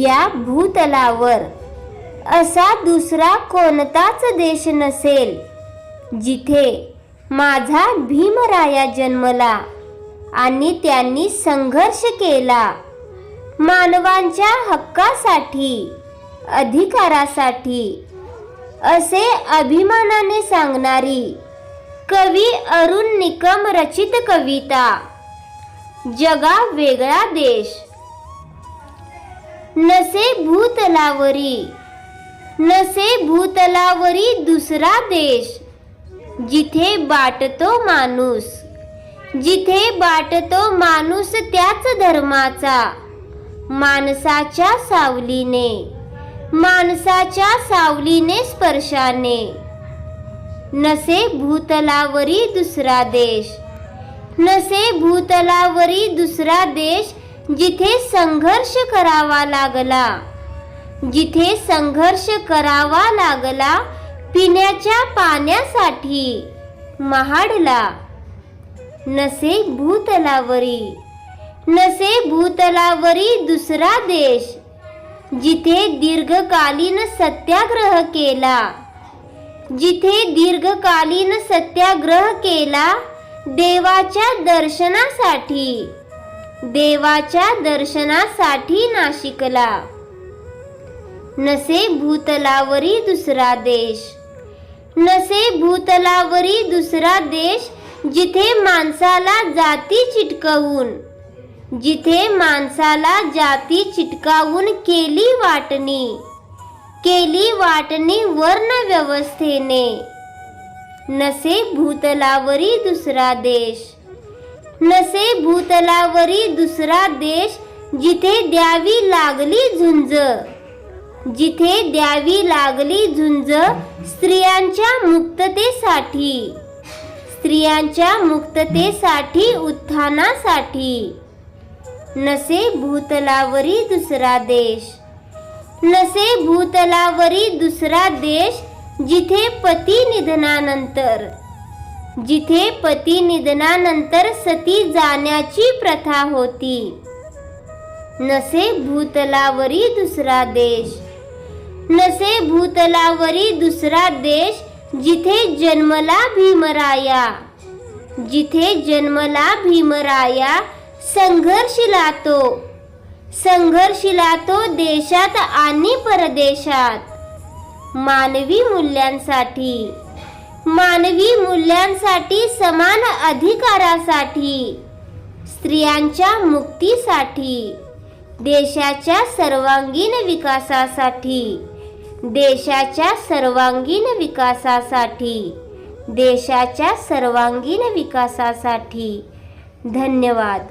या भूतलावर. असा दुसरा कोणताच देश नसेल जिथे माझा भीमराया जन्मला आणि त्यांनी संघर्ष केला. मानवांच्या हक्कासाठी अधिकारासाठी असे अभिमानाने सांगणारी कवी अरुण निकम रचित कविता जगा वेगळा देश. नसे भूतलावरी. नसे भूतलावरी दुसरा देश. जिथे बाटतो माणूस. जिथे बाटतो माणूस त्याच धर्माचा. माणसाच्या सावलीने. माणसाच्या सावलीने स्पर्शाने. नसे भूतलावरी दुसरा देश. नसे भूतलावरी दुसरा देश जिथे संघर्ष करावा लागला जिथे संघर्ष करावा लागला पिण्याच्या पाण्यासाठी महाडला. नसे भूतलावरी नसे भूतलावरी दुसरा देश जिथे दीर्घकालीन सत्याग्रह केला जिथे दीर्घकालीन सत्याग्रह केला देवाच्या दर्शनासाठी. देवाच्या दर्शनासाठी नाशिकला. नसे भूतलावरी दुसरा देश. नसे भूतलावरी दुसरा देश जिथे माणसाला जाती चिटकवून जिथे माणसाला जाती चिटकावून केली वाटणी केली वाटणी वर्ण व्यवस्थेने. नसे भूतलावरी दुसरा देश. नसे भूतलावरी दुसरा देश जिथे द्यावी लागली झुंज. जिथे द्यावी लागली झुंज स्त्रियांच्या मुक्ततेसाठी. स्त्रियांच्या मुक्ततेसाठी उत्थानासाठी. नसे भूतलावरी दुसरा देश. नसे भूतलावरी दुसरा देश जिथे पती निधनानंतर. जिथे पती निधनानंतर सती जाण्याची प्रथा होती. नसे भूतलावरी दुसरा देश. नसे भूतलावरी दुसरा देश जिथे जन्मला भीमराया. जिथे जन्मला भीमराया संघर्षिला तो. संघर्षिला तो देशात आणि परदेशात. मानवी मूल्यांसाठी. मानवी मूल्यांसाठी समान अधिकारासाठी स्त्रियांच्या मुक्तीसाठी देशाच्या सर्वांगीण विकासासाठी देशाच्या सर्वांगीण विकासासाठी देशाच्या सर्वांगीण विकासासाठी. धन्यवाद.